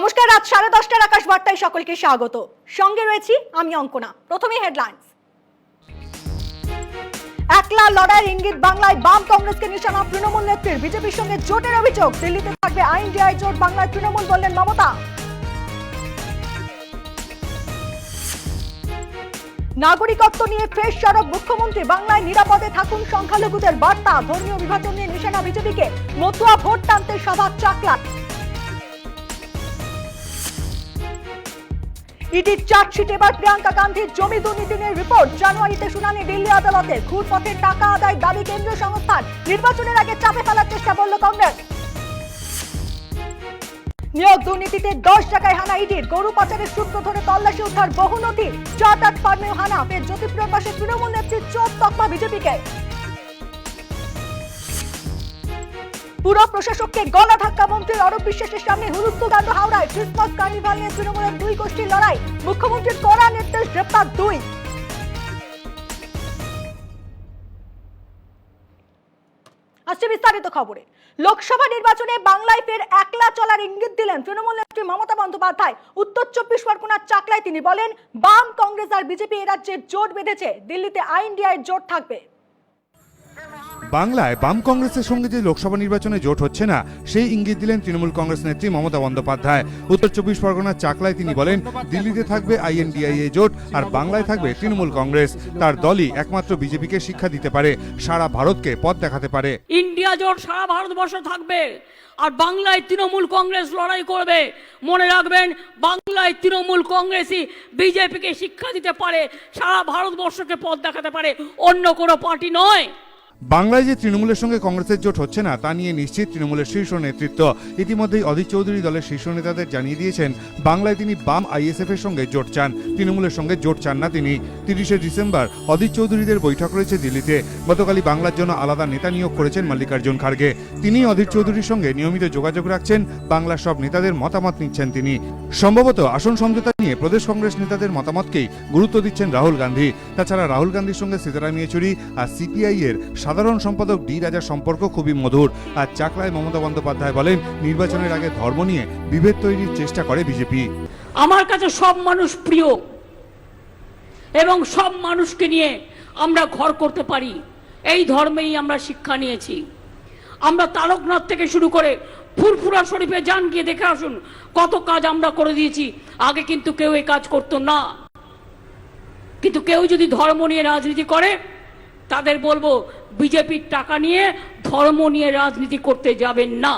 নমস্কার, রাত সাড়ে দশটার আকাশ বার্তায় সকলকে স্বাগত। সঙ্গে রয়েছি আমি অঙ্কনা। প্রথমে হেডলাইন্স একলা লড়াইয়ের ইঙ্গিত বাংলায় বাম কংগ্রেসকে নিশানা তৃণমূল নেত্রীর। বিজেপির সঙ্গে জোটের অভিযোগ। দিল্লিতে থাকবে আইন ডিআই জোট, বাংলায় তৃণমূল বললেন মমতা। নাগরিকত্ব নিয়ে ফ্রেশ সড়ক মুখ্যমন্ত্রী। বাংলায় নিরাপদে থাকুন সংখ্যালঘুদের বার্তা। ধর্মীয় বিভাজন নিয়ে নিশানা বিজেপিকে। মতুয়া ভোট টানতে সভা চাকলাট। ইডির চার্জশিট এবার প্রিয়াঙ্কা গান্ধীর জমি দুর্নীতি নিয়ে রিপোর্ট। জানুয়ারিতে শুনানি দিল্লি আদালতে। ঘুরপথে টাকা আদায় দাবি কেন্দ্রীয় সংস্থার। নির্বাচনের আগে চাপে ফেলার চেষ্টা করল কংগ্রেস। নিয়োগ দুর্নীতিতে দশ টাকায় হানা ইডির। গরু পাচারের সূত্র ধরে তল্লাশি উদ্ধার বহু নথি। চার্টার্ড ফার্মেও হানা। ফের জ্যোতিপ্রিয়র পাশে তৃণমূল নেত্রীর চোখ তকমা বিজেপিকে। পুরো প্রশাসককে গলা ধাক্কা মন্ত্রী অরব বিশ্বাসের সামনে হুলুস্থুকাণ্ড হাওড়ায় ক্রিসমাস কার্নিভাল নিয়ে তৃণমূলের দুই গোষ্ঠীর লড়াই। মুখ্যমন্ত্রীর কড়া নির্দেশ, গ্রেপ্তার দুই। আসছে বিস্তারিত খবরে। লোকসভা নির্বাচনে বাংলায় একলা চলার ইঙ্গিত দিলেন তৃণমূল নেত্রী মমতা বন্দ্যোপাধ্যায়। উত্তর চব্বিশ পরগনার চাকলায় তিনি বলেন, বাম কংগ্রেস আর বিজেপি এ রাজ্যে জোট বেঁধেছে, দিল্লিতে আইন ডিআইয়ের জোট থাকবে। বাংলায় বাম কংগ্রেসের সঙ্গে যে লোকসভা নির্বাচনে জোট হচ্ছে না, সেই ইঙ্গিত দিলেন তৃণমূল কংগ্রেস নেত্রী মমতা বন্দ্যোপাধ্যায়। উত্তর চব্বিশ পরগনার চাকলায় তিনি বলেন, দিল্লিতে থাকবে আইএনডিআইএ জোট আর বাংলায় থাকবে তৃণমূল কংগ্রেস। তার দলই একমাত্র বিজেপিকে শিক্ষা দিতে পারে, সারা ভারতকে পথ দেখাতে পারে। ইন্ডিয়া জোট সারা ভারতবর্ষ থাকবে আর বাংলায় তৃণমূল কংগ্রেস লড়াই করবে। মনে রাখবেন, বাংলায় তৃণমূল কংগ্রেসই বিজেপিকে শিক্ষা দিতে পারে, সারা ভারতবর্ষকে পথ দেখাতে পারে। অন্য কোনো পার্টি নয়। বাংলায় যে তৃণমূলের সঙ্গে কংগ্রেসের জোট হচ্ছে না, তা নিয়ে নিশ্চিত তৃণমূলের শীর্ষ নেতৃত্ব। ইতিমধ্যেই অধীর চৌধুরী দলের শীর্ষ নেতাদের জানিয়ে দিয়েছেন, বাংলায় তিনি বাম আইএসএফ এর সঙ্গে জোট চান, তৃণমূলের সঙ্গে জোট চান না তিনি। তিরিশে ডিসেম্বর অধীর চৌধুরীদের বৈঠক রয়েছে দিল্লিতে। গতকালই বাংলার জন্য আলাদা নেতা নিয়োগ করেছেন মল্লিকার্জুন খার্গে। তিনি অধীর চৌধুরীর সঙ্গে নিয়মিত যোগাযোগ রাখছেন, বাংলার সব নেতাদের মতামত নিচ্ছেন তিনি। সম্ভবত আসন সমঝোতা নিয়ে প্রদেশ কংগ্রেস নেতাদের মতামতকেই গুরুত্ব দিচ্ছেন রাহুল গান্ধী। তাছাড়া রাহুল গান্ধীর সঙ্গে সীতারাম ইয়েচুরি আর সিপিআই এর সাধারণ সম্পাদক ডি রাজার সম্পর্ক খুবই মধুর। আর চাকলায় মমতা বন্দ্যোপাধ্যায় বলেন, নির্বাচনের আগে ধর্ম নিয়ে বিভেদ তৈরির চেষ্টা করে বিজেপি। আমার কাছে সব মানুষ প্রিয় এবং সব মানুষকে নিয়ে আমরা ঘর করতে পারি। এই ধর্মেই আমরা শিক্ষা নিয়েছি। আমরা তারকনাথ থেকে শুরু করে ফুরফুরা শরীফে যান গিয়ে দেখে আসুন, কত কাজ আমরা করে দিয়েছি। আগে কিন্তু কেউ এই কাজ করতো না। কিন্তু কেউ যদি ধর্ম নিয়ে রাজনীতি করে, তাদের বলব, বিজেপির টাকা নিয়ে ধর্ম নিয়ে রাজনীতি করতে যাবেন না।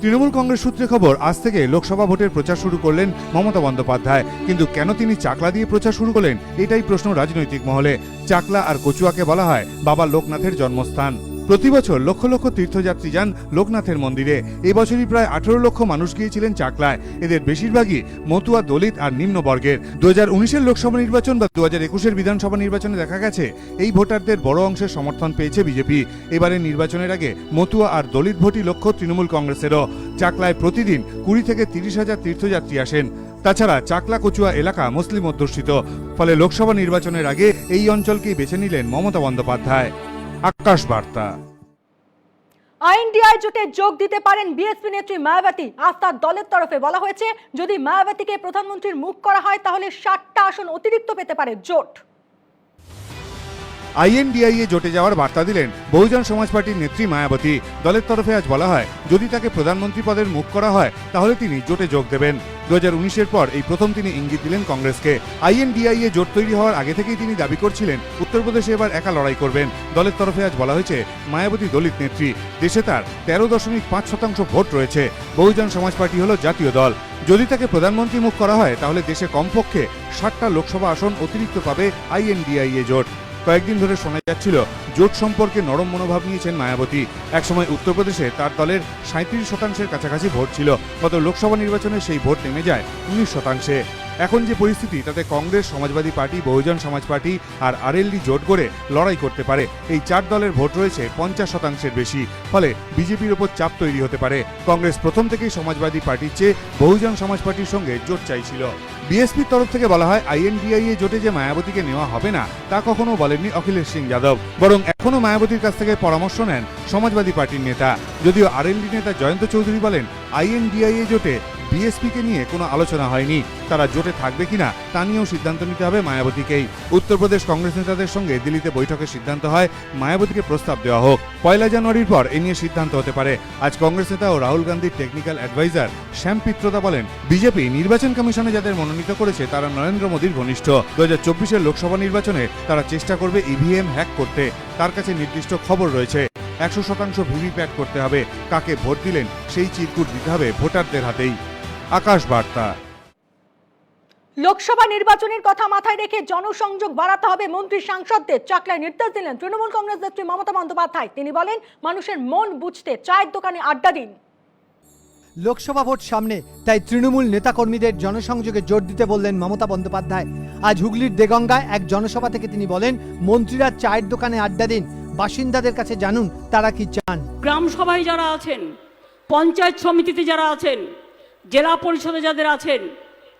তৃণমূল কংগ্রেস সূত্রে খবর, আজ থেকে লোকসভা ভোটের প্রচার শুরু করলেন মমতা বন্দ্যোপাধ্যায়। কিন্তু কেন তিনি চাকলা দিয়ে প্রচার শুরু করলেন? এটাই প্রশ্ন রাজনৈতিক মহলে। চাকলা আর কচুয়াকে বলা হয় বাবা লোকনাথের জন্মস্থান। প্রতি বছর লক্ষ লক্ষ তীর্থযাত্রী যান লোকনাথের মন্দিরে। এবছরই প্রায় আঠেরো লক্ষ মানুষ গিয়েছিলেন চাকলায়। এদের বেশিরভাগই মতুয়া, দলিত আর নিম্নবর্গের। দু হাজার উনিশের লোকসভা নির্বাচন বা দু হাজার একুশের বিধানসভা নির্বাচনে দেখা গেছে, এই ভোটারদের বড় অংশের সমর্থন পেয়েছে বিজেপি। এবারের নির্বাচনের আগে মতুয়া আর দলিত ভোটই লক্ষ্য তৃণমূল কংগ্রেসেরও। চাকলায় প্রতিদিন কুড়ি থেকে তিরিশ হাজার তীর্থযাত্রী আসেন। তাছাড়া চাকলা কচুয়া এলাকা মুসলিম অধ্যুষিত। ফলে লোকসভা নির্বাচনের আগে এই অঞ্চলকেই বেছে নিলেন মমতা বন্দ্যোপাধ্যায়। আকাশ বার্তা আইএনডিআই জোটে যোগ দিতে পারেন বিএসপি নেত্রী মায়াবতী। আজ তার দলের তরফে বলা হয়েছে, যদি মায়াবতীকে প্রধানমন্ত্রীর মুখ করা হয়, তাহলে ষাটটা আসন অতিরিক্ত পেতে পারে জোট। আইএনডিআইএ জোটে যাওয়ার বার্তা দিলেন বহুজন সমাজ পার্টির নেত্রী মায়াবতী। দলের তরফে আজ বলা হয়, যদি তাকে প্রধানমন্ত্রী পদের মুখ করা হয়, তাহলে তিনি জোটে যোগ দেবেন। দু হাজার পর এই প্রথম তিনি ইঙ্গিত দিলেন কংগ্রেসকে। আইএনডিআইএ জোট তৈরি হওয়ার আগে থেকেই তিনি দাবি করছিলেন, উত্তরপ্রদেশে এবার একা লড়াই করবেন। দলের তরফে আজ বলা হয়েছে, মায়াবতী দলিত নেত্রী, দেশে তার তেরো দশমিক পাঁচ শতাংশ ভোট রয়েছে। বহুজন সমাজ পার্টি হল জাতীয় দল। যদি তাকে প্রধানমন্ত্রী মুখ করা হয়, তাহলে দেশে কমপক্ষে ষাটটা লোকসভা আসন অতিরিক্ত পাবে আইএনডিআইএ জোট। কয়েকদিন ধরে শোনা যাচ্ছিল, জোট সম্পর্কে নরম মনোভাব নিয়েছেন মায়াবতী। একসময় উত্তরপ্রদেশে তার দলের সাঁত্রিশ শতাংশের কাছাকাছি ভোট ছিল। গত লোকসভা নির্বাচনে সেই ভোট নেমে যায় উনিশ শতাংশে। এখন যে পরিস্থিতি, তাতে কংগ্রেস, সমাজবাদী পার্টি, বহুজন সমাজ পার্টি আর আরএলডি জোট করে লড়াই করতে পারে। এই চার দলের ভোট রয়েছে পঞ্চাশ শতাংশের বেশি। ফলে বিজেপির ওপর চাপ তৈরি হতে পারে। কংগ্রেস প্রথম থেকেই সমাজবাদী পার্টির চেয়ে বহুজন সমাজ পার্টির সঙ্গে জোট চাইছিল। বিএসপির তরফ থেকে বলা হয় আইএনডিআইএ জোটে যে মায়াবতীকে নেওয়া হবে না, তা কখনো বলেননি অখিলেশ সিং যাদব। বরং এখনও মায়াবতীর কাছ থেকে পরামর্শ নেন সমাজবাদী পার্টির নেতা। যদিও আরএলডি নেতা জয়ন্ত চৌধুরী বলেন আইএনডিআইএ জোটে বিএসপিকে নিয়ে কোনো আলোচনা হয়নি। তারা জোটে থাকবে কিনা তা নিয়েও সিদ্ধান্ত নিতে হবে মায়াবতীকেই। উত্তরপ্রদেশ কংগ্রেস নেতাদের সঙ্গে দিল্লিতে বৈঠকের সিদ্ধান্ত হয়, মায়াবতীকে প্রস্তাব দেওয়া হোক। পয়লা জানুয়ারির পর এ নিয়ে সিদ্ধান্ত হতে পারে। আজ কংগ্রেস নেতা ও রাহুল গান্ধীর টেকনিক্যাল অ্যাডভাইজার শ্যাম পিত্রতা বলেন, বিজেপি নির্বাচন কমিশনে যাদের মনোনীত করেছে তারা নরেন্দ্র মোদীর ঘনিষ্ঠ। দু হাজার চব্বিশের লোকসভা নির্বাচনে তারা চেষ্টা করবে ইভিএম হ্যাক করতে। তার কাছে নির্দিষ্ট খবর রয়েছে। একশো শতাংশ ভিভিপ্যাট করতে হবে। কাকে ভোট দিলেন সেই চিরকুট দিতে হবে ভোটারদের হাতেই। আকাশ বার্তা লোকসভা নির্বাচনের কথা মাথায় রেখে জনসংযোগ বাড়াতে হবে মন্ত্রী সাংসদদের। চাকলায় নির্দেশ দিলেন তৃণমূল কংগ্রেস নেত্রী মমতা বন্দ্যোপাধ্যায়। তিনি বলেন মানুষের মন বুঝতে চায়ের দোকানে আড্ডা দিন। লোকসভা ভোট সামনে তাই তৃণমূল নেতাকর্মীদের জনসংযোগে জোর দিতে বললেন মমতা বন্দ্যোপাধ্যায়। আজ হুগলির দেগঙ্গায় এক জনসভা থেকে তিনি বলেন মন্ত্রীরা চায়ের দোকানে আড্ডা দিন। বাসিন্দাদের কাছে জানুন তারা কি চান। গ্রাম সভায় যারা আছেন পঞ্চায়েত সমিতিতে যারা আছেন জেলা পরিষদে যাদের আছেন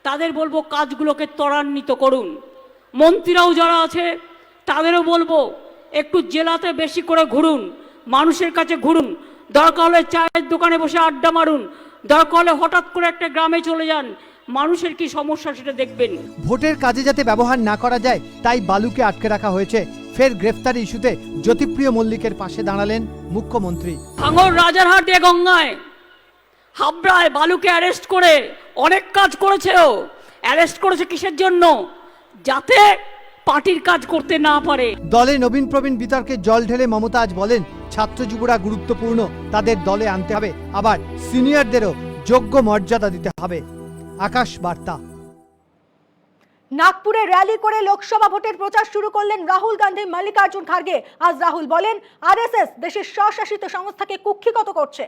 তাদের বলব কাজগুলোকে ত্বরান্বিত করুন। মন্ত্রীরাও যারা আছে তাদেরও বলব একটু জেলাতে বেশি করে ঘুরুন মানুষের কাছে ঘুরুন। দরকার হলে চায়ের দোকানে বসে আড্ডা মারুন। দরকার হলে হঠাৎ করে একটা গ্রামে চলে যান। মানুষের কি সমস্যা সেটা দেখবেন। ভোটের কাজে যাতে ব্যবহার না করা যায় তাই বালুকে আটকে রাখা হয়েছে। ফের গ্রেফতারি ইস্যুতে জ্যোতিপ্রিয় মল্লিকের পাশে দাঁড়ালেন মুখ্যমন্ত্রী। ভাঙর রাজারহাট গঙ্গায় হাবড়ায় বালুকে অ্যারেস্ট করে অনেক কাজ করেছে ও অ্যারেস্ট করেছে কিসের জন্য? যাতে পার্টির কাজ করতে না পারে। দলে নবীন প্রবীণ বিতর্কে জল ঢেলে মমতা আজ বলেন ছাত্র যুবরা গুরুত্বপূর্ণ তাদের দলে আনতে হবে। আবার সিনিয়রদেরও যোগ্য মর্যাদা দিতে হবে। আকাশ বার্তা। নাগপুরে র্যালি করে লোকসভা ভোটের প্রচার শুরু করলেন রাহুল গান্ধী মল্লিকার্জুন খার্গে। আজ রাহুল বলেন আরএসএস দেশের স্বশাসিত সংস্থাকে কুক্ষিগত করছে।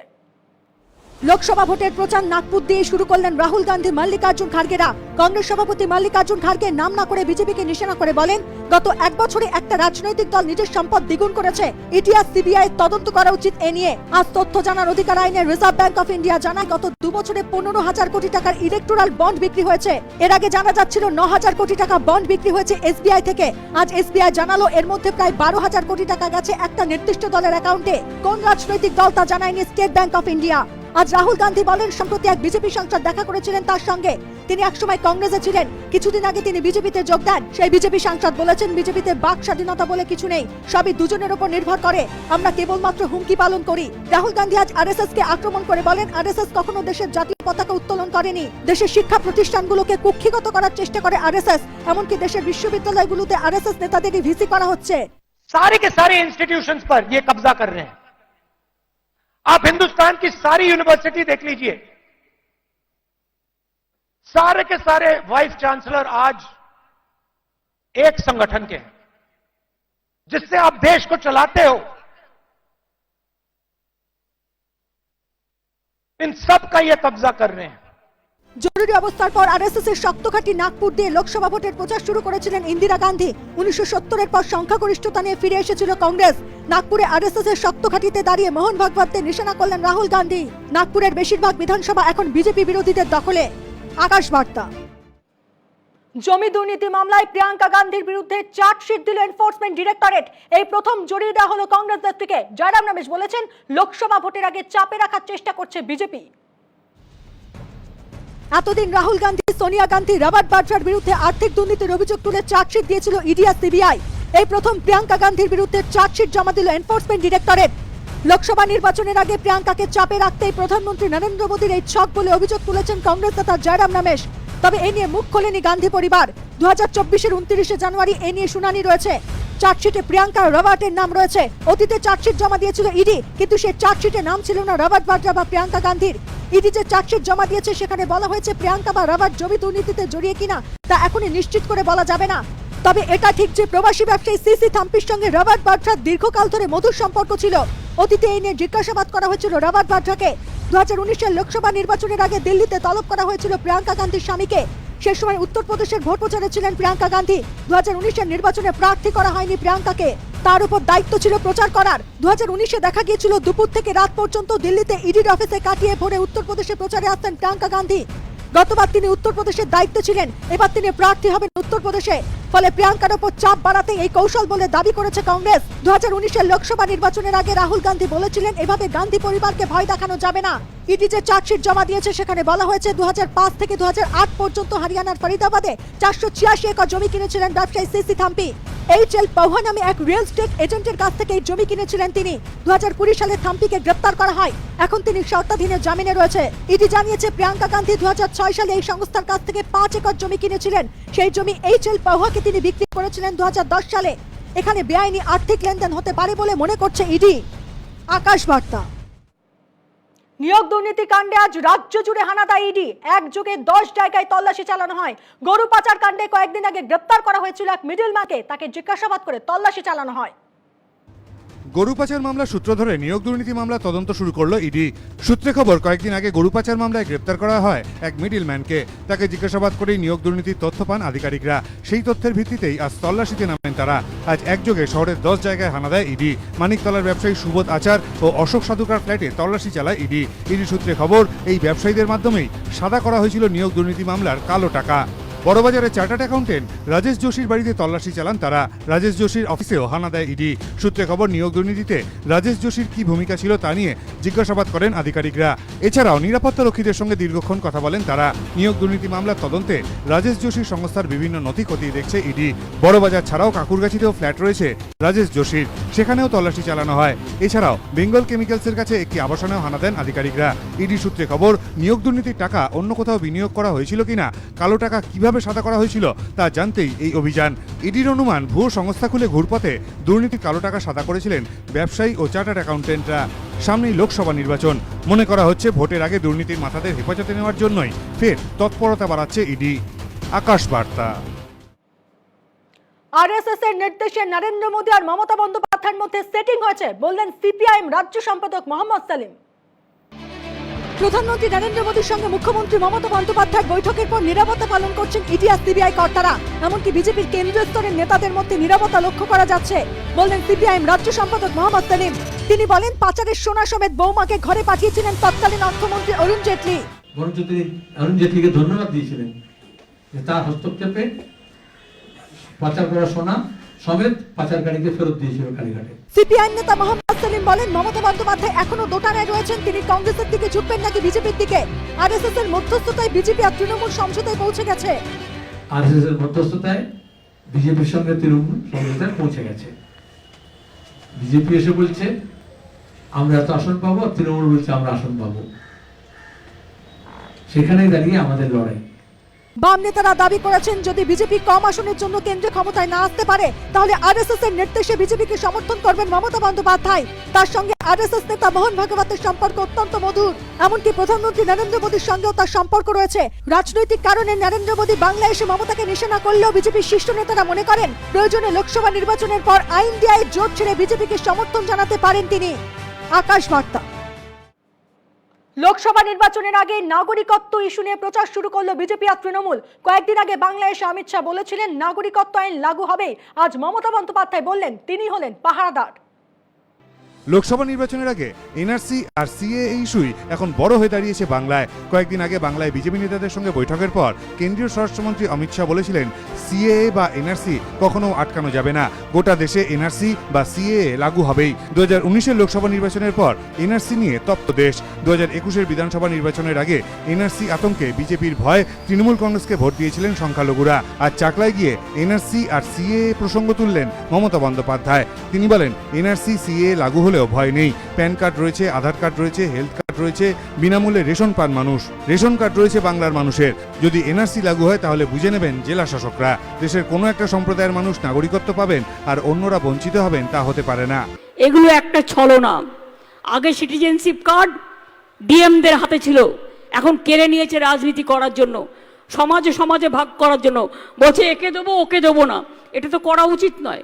লোকসভা ভোটের প্রচার নাগপুর দিয়ে শুরু করলেন রাহুল গান্ধী, মল্লিকার্জুন খার্গেরা। কংগ্রেস সভাপতি মল্লিকার্জুন খার্গে নাম না করে বিজেপিকে নিশানা করে বলেন, গত এক বছরে একটা রাজনৈতিক দল নিজের সম্পদ দ্বিগুণ করেছে। ইতিহাস, সিবিআই তদন্ত করা উচিত এ নিয়ে। আজ তথ্য জানার অধিকার আইনে রিজার্ভ ব্যাংক অফ ইন্ডিয়া জানায়, গত দু বছরে পনেরো হাজার কোটি টাকার ইলেকট্রাল বন্ড বিক্রি হয়েছে। এর আগে জানা যাচ্ছিল ন হাজার কোটি টাকা বন্ড বিক্রি হয়েছে এসবিআই থেকে। আজ এসবিআই জানালো, এর মধ্যে প্রায় বারো হাজার কোটি টাকা গেছে একটা নির্দিষ্ট দলের অ্যাকাউন্টে কোন রাজনৈতিক দল তা জানায়নি স্টেট ব্যাংক অফ ইন্ডিয়া আজ রাহুল গান্ধী বলেন সম্প্রতি এক বিজেপি সাংসদ দেখা করেছিলেন তার সঙ্গে তিনি একসময় কংগ্রেসে ছিলেন কিছুদিন আগে তিনি বিজেপিতে যোগ দেন সেই বিজেপি সাংসদ বলেছেন বিজেপিতে বাক স্বাধীনতা বলে কিছু নেই সবই দুজনের উপর নির্ভর করে আমরা কেবলমাত্র হুমকি পালন করি রাহুল গান্ধী আজ আরএসএস কে আক্রমণ করে বলেন আরএসএস কখনো দেশের জাতীয় পতাকা উত্তোলন করেনি দেশের শিক্ষা প্রতিষ্ঠানগুলোকে কুক্ষিগত করার চেষ্টা করে আরএসএস এমনকি দেশের বিশ্ববিদ্যালয়গুলোতে আরএসএস নেতাদেরই ভিসি করা হচ্ছে सारे के सारे इंस्टीट्यूशंस पर ये कब्जा कर रहे हैं आप हिंदुस्तान की सारी यूनिवर्सिटी देख लीजिए। सारे के सारे वाइस चांसलर आज एक संगठन के हैं, जिससे आप देश को चलाते हो। इन सब का ये कब्जा कर रहे हैं। জরুরি অবস্থার পর আরএসএস এর শক্তঘাটি নাগপুর দিয়ে লোকসভা ভোটের প্রচার শুরু করেছিলেন ইন্দিরা গান্ধী। উনিশশো সত্তরের পর সংখ্যাগরিষ্ঠতা নিয়ে ফিরে এসেছিল কংগ্রেস। নাগপুরে আরএসএস এর শক্তঘাটিতে দাঁড়িয়ে মোহন ভাগবতদের নিশানা করলেন রাহুল গান্ধী। নাগপুরের বেশিরভাগ বিধানসভা এখন বিজেপি বিরোধীদের দখলে। আকাশ বার্তা জমি দুর্নীতি মামলায় প্রিয়াঙ্কা গান্ধীর বিরুদ্ধে চার্জশিট দিল এনফোর্সমেন্ট ডিরেক্টরেট। এই প্রথম জড়িয়ে দেওয়া হলো কংগ্রেস নেত্রীকে জয়রাম রমেশ বলেছেন, লোকসভা ভোটের আগে চাপে রাখার চেষ্টা করছে বিজেপি। এতদিন রাহুল গান্ধী, সোনিয়া গান্ধী, রবার্ট বাড্রার বিরুদ্ধে আর্থিক দুর্নীতির অভিযোগ তুলে চার্জশিট দিয়েছিল ইডি আর সিবিআই। এই প্রথম প্রিয়াঙ্কা গান্ধীর বিরুদ্ধে চার্জশিট জমা দিল এনফোর্সমেন্ট ডিরেক্টরেট। লোকসভা নির্বাচনের আগে প্রিয়াঙ্কাকে চাপে রাখতেই প্রধানমন্ত্রী নরেন্দ্র মোদীর এই ছক বলে অভিযোগ তুলেছেন কংগ্রেস নেতা জয়রাম রমেশ। তবে এ নিয়ে মুখ খোলেনি গান্ধী পরিবার। দু হাজার চব্বিশের উনত্রিশে জানুয়ারি এ নিয়ে শুনানি রয়েছে। চার্জশিটে প্রিয়াঙ্কা রবার্টের নাম রয়েছে। অতীতে চার্জশিট জমা দিয়েছিল ইডি, কিন্তু সে চার্জশিটে নাম ছিল না রবার্ট বাড্রা বা প্রিয়াঙ্কা গান্ধীর। ইডি যে চার্জশিট জমা দিয়েছে, সেখানে বলা হয়েছে প্রিয়াঙ্কা বা রবার্ট জমি দুর্নীতিতে জড়িয়ে কিনা, তা এখনই নিশ্চিত করে বলা যাবে না। তবে এটা ঠিক যে প্রবাসী ব্যবসায়ী সিসি থাম্পির সঙ্গে রবার্ট বাড্রার দীর্ঘকাল ধরে মধুর সম্পর্ক ছিল। অতীতে এই নিয়ে জিজ্ঞাসাবাদ করা হয়েছিল রবার্ট বাড্রাকে। দু হাজার লোকসভা নির্বাচনের আগে দিল্লিতে তলব করা হয়েছিল প্রিয়াঙ্কা গান্ধীর স্বামীকে। সে সময় উত্তরপ্রদেশের ভোট প্রচারে ছিলেন প্রিয়াঙ্কা গান্ধী। দু হাজার উনিশের নির্বাচনে প্রার্থী করা হয়নি প্রিয়াঙ্কাকে। তার উপর দায়িত্ব ছিল প্রচার করার। দু উনিশে দেখা গিয়েছিল দুপুর থেকে রাত পর্যন্ত দিল্লিতে ইডির অফিসে কাটিয়ে ভোরে উত্তরপ্রদেশে প্রচারে আসতেন প্রিয়াঙ্কা গান্ধী। গতবার তিনি উত্তরপ্রদেশের দায়িত্ব ছিলেন। এবার তিনি প্রার্থী হবেন উত্তরপ্রদেশে। ফলে প্রিয়াঙ্কার ওপর চাপ বাড়াতে এই কৌশল বলে দাবি করেছে কংগ্রেস। দু হাজার লোকসভা নির্বাচনের আগে রাহুল গান্ধী বলেছিলেন, এভাবে গান্ধী পরিবারকে ভয় দেখানো যাবে না। ইডি যে চার্জশিট জমা দিয়েছে, সেখানে বলা হয়েছে দু থেকে দু পর্যন্ত হরিয়ানার ফরিদাবাদে চারশো ছিয়াশি একর জমি কিনেছিলেন ব্যবসায়ী C C Thampi. H L Pahwa নামে এক রিয়েল স্টেট এজেন্টের কাছ থেকে এই জমি কিনেছিলেন তিনি। দু হাজার কুড়ি সালে থাম্পিকে গ্রেপ্তার করা হয়। এখন তিনি শর্তাধীনে জামিনে রয়েছে। ইডি জানিয়েছে, প্রিয়াঙ্কা গান্ধী দু হাজার ছয় সালে এই সংস্থার কাছ থেকে পাঁচ একর জমি কিনেছিলেন। সেই জমি এইচ এল পৌহাকে তিনি বিক্রি করেছিলেন দু সালে। এখানে বেআইনি আর্থিক লেনদেন হতে পারে বলে মনে করছে ইডি। আকাশ বার্তা। নিয়োগ দুর্নীতি কাণ্ডে আজ রাজ্য জুড়ে হানাদা ইডি। একযোগে দশ জায়গায় তল্লাশি চালানো হয়। গরু পাচার কাণ্ডে কয়েকদিন আগে গ্রেপ্তার করা হয়েছিল এক মিডিল মাকে তাকে জিজ্ঞাসাবাদ করে তল্লাশি চালানো হয়। গরু পাচার মামলা সূত্র ধরে নিয়োগ দুর্নীতি মামলা তদন্ত শুরু করল ইডি। সূত্রে খবর, কয়েকদিন আগে গরু পাচার মামলায় গ্রেপ্তার করা হয় এক মিডিল ম্যানকে তাকে জিজ্ঞাসাবাদ করেই নিয়োগ দুর্নীতির তথ্য পান আধিকারিকরা। সেই তথ্যের ভিত্তিতেই আজ তল্লাশিতে নামেন তারা। আজ একযোগে শহরের দশ জায়গায় হানা দেয় ইডি। মানিকতলার ব্যবসায়ী সুবোধ আচার ও অশোক সাধুকার ফ্ল্যাটে তল্লাশি চালায় ইডি। ইডি সূত্রে খবর, এই ব্যবসায়ীদের মাধ্যমেই সাদা করা হয়েছিল নিয়োগ দুর্নীতি মামলার কালো টাকা। বড়বাজারের চার্টার্ড অ্যাকাউন্টেন্ট রাজেশ যোশীর বাড়িতে তল্লাশি চালান তারা। রাজেশ যোশীর অফিসেও হানা দেয় ইডি। সূত্রে খবর, নিয়োগ দুর্নীতিতে রাজেশ যোশীর কি ভূমিকা ছিল তা নিয়ে জিজ্ঞাসাবাদ করেন আধিকারিকরা। এছাড়াও নিরাপত্তা রক্ষীদের সঙ্গে দীর্ঘক্ষণ কথা বলেন তারা। নিয়োগ দুর্নীতি মামলার তদন্তে রাজেশ যোশীর সংস্থার বিভিন্ন নথি খতিয়ে দেখছে ইডি। বড়বাজার ছাড়াও কাকুরগাছিতেও ফ্ল্যাট রয়েছে রাজেশ যোশীর। সেখানেও তল্লাশি চালানো হয়। এছাড়াও বেঙ্গল কেমিক্যালসের কাছে একটি আবাসনেও হানা দেন আধিকারিকরা। ইডি সূত্রে খবর, নিয়োগ দুর্নীতির টাকা অন্য কোথাও বিনিয়োগ করা হয়েছিল কিনা, কালো টাকা কীভাবে সাদা করা হয়েছিল তা জানতেই এই অভিযান। ইডির অনুমান, ভুয়ো সংস্থা খুলে ঘুরপথে দুর্নীতির কালো টাকা সাদা করেছিলেন ব্যবসায়ী ও চার্টার্ড অ্যাকাউন্টেন্টরা। সামনেই লোকসভা নির্বাচন। মনে করা হচ্ছে ভোটের আগে দুর্নীতির মাথাদের হেফাজতে নেওয়ার জন্যই ফের তৎপরতা বাড়াচ্ছে ইডি। আকাশ বার্তা। আরএসএস এর নির্দেশে নরেন্দ্র মোদী আর মমতা বন্দ্যোপাধ্যায়ের মধ্যে সেটিং হয়েছে, বললেন সিপিআইএম রাজ্য সম্পাদক মোহাম্মদ সালিম। প্রধানমন্ত্রী নরেন্দ্র মোদীর সঙ্গে মুখ্যমন্ত্রী মমতা বন্দ্যোপাধ্যায় বৈঠকের পর নিরাপত্তা পালন করছেন ইতিহাস সিবিআই কর্তারা। এমনকি বিজেপির কেন্দ্রীয় স্তরের নেতাদের মধ্যে নিরাপত্তা লক্ষ্য করা যাচ্ছে, বললেন সিপিআইএম রাজ্য সম্পাদক মোহাম্মদ সালিম। তিনি বলেন, পাচারের সোনা সমেত বৌমাকে ঘরে পাঠিয়েছিলেন তৎকালীন অর্থমন্ত্রী অরুণ জেটলি। বরঞ্চ তিনি অরুণ জেটলিকে ধন্যবাদ দিয়েছিলেন তার হস্তক্ষেপে পাচার করা সোনা সমেত পাচারকারীকে ফেরত দিয়েছিল কালীঘাটে। সিপিআইএম নেতা মোহাম্মদ সেলিম বলেন মমতা বন্দ্যোপাধ্যায় এখনও দোটানায় রয়েছেন। তিনি কংগ্রেসের দিকে ঝুঁকবেন নাকি বিজেপির দিকে? আরএসএস এর মধ্যস্থতায় বিজেপি আর তৃণমূল সমঝোতায় পৌঁছে গেছে। আর এর মধ্যস্থতায় বিজেপির সঙ্গে তৃণমূল সমঝোতায় পৌঁছে গেছে। বিজেপি এসে বলছে আমরা এত আসন পাবো তৃণমূল বলছে আমরা আসন পাবো। সেখানেই দাঁড়িয়ে আমাদের লড়াই। বাম নেতারা দাবি করেছেন, যদি বিজেপি কম আসনের জন্য কেন্দ্রে ক্ষমতায় না আসতে পারে, তাহলে আরএসএস এর নির্দেশে বিজেপিকে সমর্থন করবেন মমতা বন্দ্যোপাধ্যায়। তার সঙ্গে আরএসএস নেতা মোহন ভাগবতের সম্পর্ক অত্যন্ত মধুর। এমনকি প্রধানমন্ত্রী নরেন্দ্র মোদীর সঙ্গেও তার সম্পর্ক রয়েছে। রাজনৈতিক কারণে নরেন্দ্র মোদী বাংলায় এসে মমতাকে নিশানা করলেও বিজেপির শীর্ষ নেতারা মনে করেন, প্রয়োজনে লোকসভা নির্বাচনের পর আইন ডিআই জোট ছেড়ে বিজেপিকে সমর্থন জানাতে পারেন তিনি। আকাশ বার্তা। লোকসভা নির্বাচনের আগে নাগরিকত্ব ইস্যু নিয়ে প্রচার শুরু করল বিজেপি আর তৃণমূল। কয়েকদিন আগে বাংলায় এসে অমিত শাহ বলেছিলেন, নাগরিকত্ব আইন লাগু হবে আজ মমতা বন্দ্যোপাধ্যায় বললেন, তিনি হলেন পাহারাদার। লোকসভা নির্বাচনের আগে এনআরসি আর সিএ ইস্যুই এখন বড় হয়ে দাঁড়িয়েছে বাংলায়। কয়েকদিন আগে বাংলায় বিজেপি নেতাদের সঙ্গে বৈঠকের পর কেন্দ্রীয় স্বরাষ্ট্রমন্ত্রী অমিত শাহ বলেছিলেন, সিএএ বা এনআরসি কখনো আটকানো যাবে না। গোটা দেশে এনআরসি বা সিএএ লাগু হবেই। দু হাজার উনিশের লোকসভা নির্বাচনের পর এনআরসি নিয়ে তপ্ত দেশ। দু হাজার একুশের বিধানসভা নির্বাচনের আগে এনআরসি আতঙ্কে বিজেপির ভয় তৃণমূল কংগ্রেসকে ভোট দিয়েছিলেন সংখ্যালঘুরা। আর চাকলায় গিয়ে এনআরসি আর সিএ প্রসঙ্গ তুললেন মমতা বন্দ্যোপাধ্যায়। তিনি বলেন, এনআরসি সিএ লাগু হলেও ভয় নেই। প্যান কার্ড রয়েছে, আধার কার্ড রয়েছে, হেলথ কার্ড রয়েছে, বিনামূল্যে রেশন পান মানুষ। রেশন কার্ড রয়েছে বাংলার মানুষের। যদি এনআরসি লাগু হয় তাহলে বুঝে নেবেন জেলা শাসকরা। দেশের কোনো একটা সম্প্রদায়ের মানুষ নাগরিকত্ব পাবেন আর অন্যরা বঞ্চিত হবেন তা হতে পারে না। এগুলো একটা ছলনা আগে সিটিজেনশিপ কার্ড ডিএমদের হাতে ছিল। এখন কেড়ে নিয়েছে রাজনীতি করার জন্য। সমাজে সমাজে ভাগ করার জন্য। বলছে, একে দেবো, ওকে দেবো না। এটা তো করা উচিত নয়।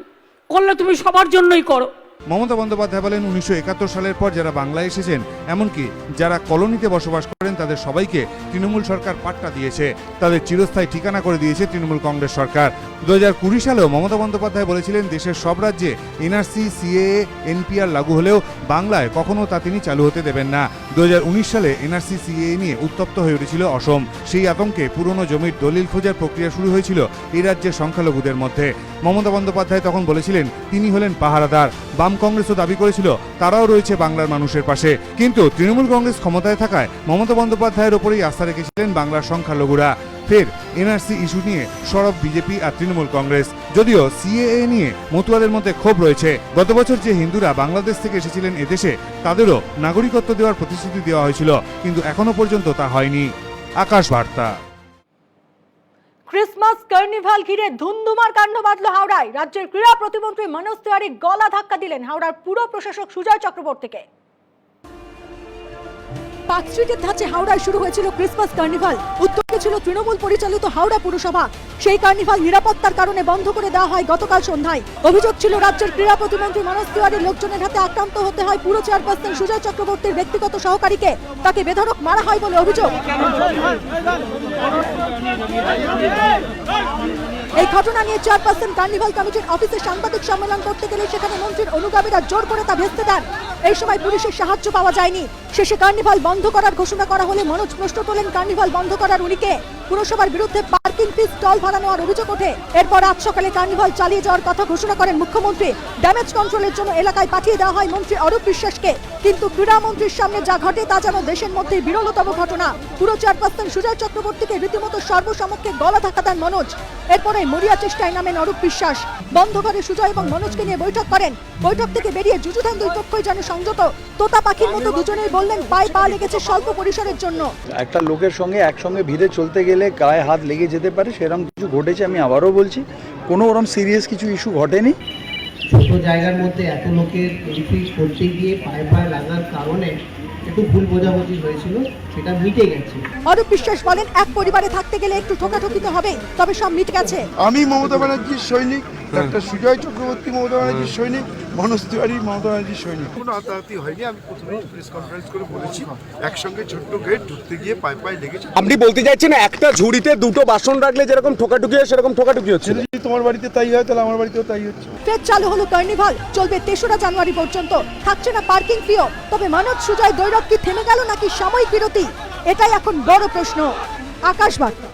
করলে তুমি সবার জন্যই করো। মমতা বন্দ্যোপাধ্যায় বলেন, উনিশশো একাত্তর সালের পর যারা বাংলায় এসেছেন, এমনকি যারা কলোনিতে বসবাস করেন, তাদের সবাইকে তৃণমূল সরকার পাট্টা দিয়েছে। তাদের চিরস্থায়ী ঠিকানা করে দিয়েছে তৃণমূল কংগ্রেস সরকার। দু কুড়ি সালেও মমতা বন্দ্যোপাধ্যায় বলেছিলেন, দেশের সব রাজ্যে এনআরসি সিএএ এনপিআর লাগু হলেও বাংলায় কখনো তা তিনি চালু হতে দেবেন না। দুই হাজার উনিশ সালে এনআরসি সিএএ নিয়ে উত্তপ্ত হয়ে উঠেছিল অসম। সেই আতঙ্কে পুরনো জমির দলিল খোঁজার প্রক্রিয়া শুরু হয়েছিল এই রাজ্যের সংখ্যালঘুদের মধ্যে। মমতা বন্দ্যোপাধ্যায় তখন বলেছিলেন, তিনি হলেন পাহারাদার। বাম কংগ্রেসও দাবি করেছিল, তারাও রয়েছে বাংলার মানুষের পাশে। কিন্তু তৃণমূল কংগ্রেস ক্ষমতায় থাকায় মমতা বন্দ্যোপাধ্যায়ের ওপরেই আস্থা রেখেছিলেন বাংলার সংখ্যালঘুরা। ফের এনআরসি ইস্যু নিয়ে সরব বিজেপি আর তৃণমূল কংগ্রেস। যদিও সিএএ নিয়ে মতুয়াদের মধ্যে ক্ষোভ রয়েছে, গত বছর যে হিন্দুরা বাংলাদেশ থেকে এসেছিলেন এদেশে, তাদেরও নাগরিকত্ব দেওয়ার প্রতিশ্রুতি দেওয়া হয়েছিল, কিন্তু এখনও পর্যন্ত তা হয়নি। আকাশ বার্তা। ক্রিসমাস কার্নিভাল ঘিরে ধুমধুমার কাণ্ড বাঁধল হাওড়ায়। রাজ্যের ক্রীড়া প্রতিমন্ত্রী মনোজ তিওয়ারি গলা ধাক্কা দিলেন হাওড়ার পুরো প্রশাসক সুজয় চক্রবর্তীকে। স্ট্রিটের ধাঁচে হাওড়ায় শুরু হয়েছিল ক্রিসমাস কার্নিভাল। ছিল তৃণমূল পরিচালিত হাওড়া পুরসভা। সেই কার্নিভাল নিরাপত্তার কারণে বন্ধ করে দেওয়া হয় গতকাল সন্ধ্যায়। অভিযোগ ছিল রাজ্যের ক্রীড়া প্রতিমন্ত্রী মনোজ তিওয়ারির লোকজনের হাতে আক্রান্ত হতে হয় পুরো সুজয় চক্রবর্তীর ব্যক্তিগত সহকারীকে। তাকে বেধড়ক মারা হয় বলে অভিযোগ। এই ঘটনা নিয়ে চেয়ারপারসন কার্নিভাল কমিটির অফিসে সাংবাদিক সম্মেলন করতে গেলে সেখানে মন্ত্রীর অনুগামীরা জোর করে তা ভেস্তে দেন। এই সময় পুলিশের সাহায্য পাওয়া যায়নি। শেষে কার্নিভাল বন্ধ করার ঘোষণা করা হলে মনোজ প্রশ্ন তোলেন কার্নিভাল বন্ধ করার উনিকে। পুরসভার বিরুদ্ধে পার্কিং ফি স্টল ভাড়া নেওয়ার অভিযোগ ওঠে। এরপর আজ সকালে কার্নিভাল চালিয়ে যাওয়ার কথা ঘোষণা করেন মুখ্যমন্ত্রী। ড্যামেজ কন্ট্রোলের জন্য এলাকায় পাঠিয়ে দেওয়া হয় মন্ত্রী অরূপ বিশ্বাসকে। কিন্তু ক্রীড়া মন্ত্রীর সামনে যা ঘটে তা যেন দেশের মধ্যে বিরলতম ঘটনা। পুরো চেয়ারপারসন সুজয় চক্রবর্তীকে রীতিমতো সর্বসমক্ষে গলা ধাক্কা দেন মনোজ। এরপরে মরিয়া চেষ্টায় নামেন অরূপ বিশ্বাস। বন্ধ ঘরে সুজয় এবং মনোজকে নিয়ে বৈঠক করেন। বৈঠক থেকে বেরিয়ে যুযুধান দুই পক্ষই যেন সংযত। তোতা পাখির মতো দুজনেই বললেন পায়ে পা লেগেছে স্বল্প পরিসরের জন্য। একটা লোকের সঙ্গে একসঙ্গে ভিড়ে চলতে গেলে গায়ে হাত লেগে যেতে পারে সেরকম কিছু ঘটেছে আমি আবারও বলছি। কোনো ওরকম সিরিয়াস কিছু ইস্যু ঘটেনি। ছোট জায়গার মধ্যে এত লোকের এন্ট্রি করতে গিয়ে পায়ে পায়ে লাগার কারণে একটু ভুল বোঝাবুঝি হয়েছিল সেটা মিটে গেছে। অরূপ বিশ্বাস বলেন এক পরিবারে থাকতে গেলে একটু ঠোকাঠুকিতে হবে তবে সব মিট গেছে। আমি মমতা ব্যানার্জির সৈনিক ডাক্তার সুজয় চক্রবর্তী মমতা ব্যানার্জির সৈনিক মনোজ তিওয়ারি মমতা ব্যানার্জির সৈনিক। কোনো হাতাহাতি হয়নি আমি প্রথমেই প্রেস কনফারেন্স করে বলেছি একসঙ্গে ছোট্ট গেট ঢুকতে গিয়ে পায়ে পায়ে লেগেছে। আপনি বলতে চাইছেন একটা ঝুড়িতে দুটো বাসন রাখলে যেরকম ঠোকাঠুকি হয় সেরকম ঠোকাঠুকি হচ্ছে? যদি তোমার বাড়িতে তাই হয় তাহলে আমার বাড়িতেও তাই হচ্ছে। ফের চালু হলো কার্নিভাল চলবে তেসরা জানুয়ারি পর্যন্ত। থাকছে না পার্কিং ফিও তবে মানব সুজয় দৈরব কি থেমে গেল নাকি সাময়িক বিরতি? এটাই এখন বড় প্রশ্ন। আকাশ বার্তা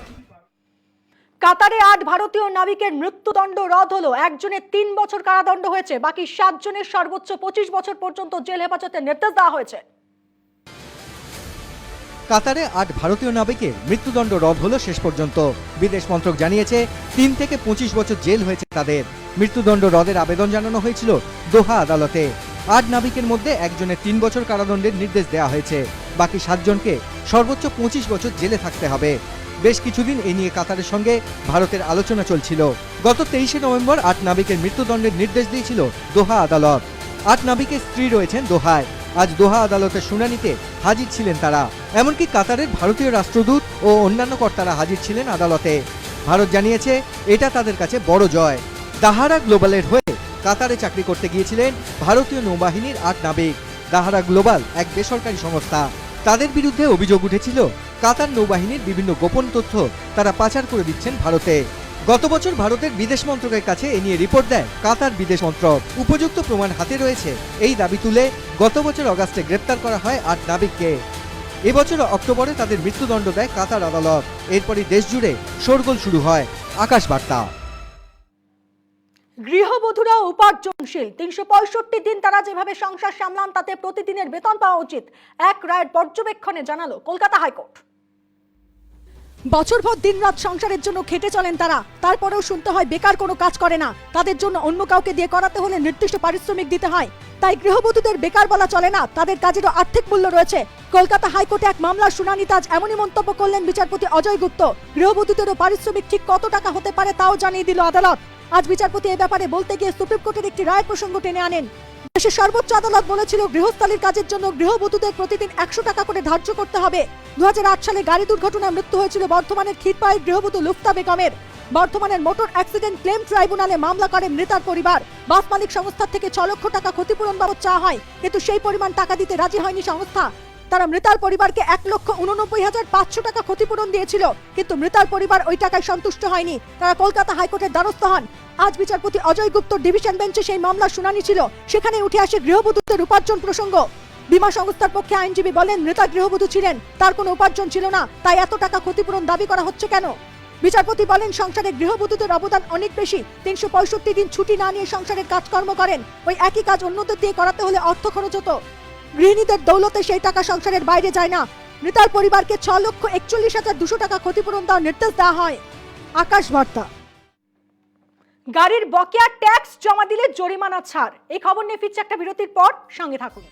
কাতারে আট ভারতীয় নাবিকের মৃত্যুদণ্ড রদ হলো। একজনের তিন বছর কারাদণ্ড হয়েছে। বাকি সাতজনের সর্বোচ্চ পঁচিশ বছর পর্যন্ত জেল হেফাজতের নির্দেশ দেওয়া হয়েছে। কাতারে আট ভারতীয় নাবিকের মৃত্যুদণ্ড রদ হলো শেষ পর্যন্ত। বিদেশ মন্ত্রক জানিয়েছে তিন থেকে পঁচিশ বছর জেল হয়েছে তাদের। মৃত্যুদণ্ড রদের আবেদন জানানো হয়েছিল দোহা আদালতে। আট নাবিকের মধ্যে একজনের তিন বছর কারাদণ্ডের নির্দেশ দেওয়া হয়েছে। বাকি সাতজনকে সর্বোচ্চ পঁচিশ বছর জেলে থাকতে হবে। বেশ কিছুদিন এ নিয়ে কাতারের সঙ্গে ভারতের আলোচনা চলছিল। গত তেইশে নভেম্বর আট নাবিকের মৃত্যুদণ্ডের নির্দেশ দিয়েছিল দোহা আদালত। আট নাবিকের স্ত্রী রয়েছেন দোহায়। আজ দোহা আদালতের শুনানিতে হাজির ছিলেন তারা। এমনকি কাতারের ভারতীয় রাষ্ট্রদূত ও অন্যান্য কর্তারা হাজির ছিলেন আদালতে। ভারত জানিয়েছে, এটা তাদের কাছে বড় জয়। দাহারা গ্লোবালের হয়ে কাতারে চাকরি করতে গিয়েছিলেন ভারতীয় নৌবাহিনীর আট নাবিক। দাহারা গ্লোবাল এক বেসরকারি সংস্থা। তাদের বিরুদ্ধে অভিযোগ উঠেছিল, কাতার নৌবাহিনীর বিভিন্ন গোপন তথ্য তারা পাচার করে দিচ্ছেন ভারতে। গত বছর ভারতের বিদেশ মন্ত্রকের কাছে এ নিয়ে রিপোর্ট দেয় কাতার বিদেশ মন্ত্রক। উপযুক্ত প্রমাণ হাতে রয়েছে। এই দাবি তুলে গত বছর অগাস্টে গ্রেপ্তার করা হয় আট নাবিককে। এবছর অক্টোবরে তাদের মৃত্যুদণ্ড দেয় কাতার আদালত। এরপরই দেশ জুড়ে শোরগোল শুরু হয়। আকাশ বার্তা গৃহবধূরা উপার্জনশীল। তিনশো পঁয়ষট্টি দিন তারা যেভাবে সংসার সামলান, তাতে প্রতিদিনের বেতন পাওয়া উচিত। এক রায়ের পর্যবেক্ষণে জানালো কলকাতা হাইকোর্ট। বছরভর দিনরাত সংসারের জন্য খেটে চলেন তারা। তারপরেও শুনতে হয়, বেকার কোনো কাজ করে না। তাদের জন্য অন্য কাউকে দিয়ে করাতে হলে নির্দিষ্ট পারিশ্রমিক দিতে হয়। তাই গৃহবধূদের বেকার বলা চলে না। তাদের কাজেরও আর্থিক মূল্য রয়েছে। কলকাতা হাইকোর্টে এক মামলার শুনানিতে আজ এমনই মন্তব্য করলেন বিচারপতি অজয় গুপ্ত। গৃহবধূদেরও পারিশ্রমিক ঠিক কত টাকা হতে পারে তাও জানিয়ে দিল আদালত। আজ বিচারপতি এ ব্যাপারে বলতে গিয়ে সুপ্রিম কোর্টের একটি রায় প্রসঙ্গ টেনে আনেন। দেশের সর্বোচ্চ আদালত বলেছিল, গৃহস্থালীর কাজের জন্য গৃহবধূদের প্রতিদিন একশো টাকা করে ধার্য করতে হবে। দু সালে গাড়ি দুর্ঘটনায় মৃত্যু হয়েছিল বর্ধমানের ক্ষীরপায়ের গৃহবধূ লুফতা বেগমের। বর্ধমানের মোটর অ্যাক্সিডেন্ট ক্লেম ট্রাইব্যুনালে মামলা করে মৃতার পরিবার। বাস মালিক সংস্থার থেকে ছ লক্ষ টাকা ক্ষতিপূরণ বাবদ চাওয়া হয়, কিন্তু সেই পরিমাণ টাকা দিতে রাজি হয়নি সংস্থা। তারা মৃতার পরিবারকে এক লক্ষ উননব্বই হাজার পাঁচশো টাকা ক্ষতিপূরণ দিয়েছিল, কিন্তু মৃতার পরিবার ওই টাকায় সন্তুষ্ট হয়নি। তারা কলকাতা হাইকোর্টের দ্বারস্থ হন। আজ বিচারপতি অজয় গুপ্ত ডিভিশন বেঞ্চে সেই মামলার শুনানি ছিল। সেখানে উঠে আসে গৃহবধূদের উপার্জন প্রসঙ্গ। বীমা সংস্থার পক্ষে আইনজীবী বলেন, মৃতা গৃহবধূ ছিলেন, তার কোনো উপার্জন ছিল না, তাই এত টাকা ক্ষতিপূরণ দাবি করা হচ্ছে কেন? বিচারপতি বলেন, সংসারে গৃহবধূদের অবদান অনেক বেশি, তিনশো পঁয়ষট্টি দিন ছুটি না নিয়ে সংসারের কাজকর্ম করেন, ওই একই কাজ অন্যদের দিয়ে করাতে হলে অর্থ খরচ হতো। গৃহিণীদের দৌলতে সেই টাকা সংসারের বাইরে যায় না। মৃতার পরিবারকে ছ লক্ষ একচল্লিশ হাজার দুশো টাকা ক্ষতিপূরণ দেওয়ার নির্দেশ দেওয়া হয়। আকাশ বার্তা। গাড়ির বকেয়া ট্যাক্স জমা দিলে জরিমানা ছাড়। এই খবর নিয়ে ফিরছে একটা বিরতির পর, সঙ্গে থাকুন।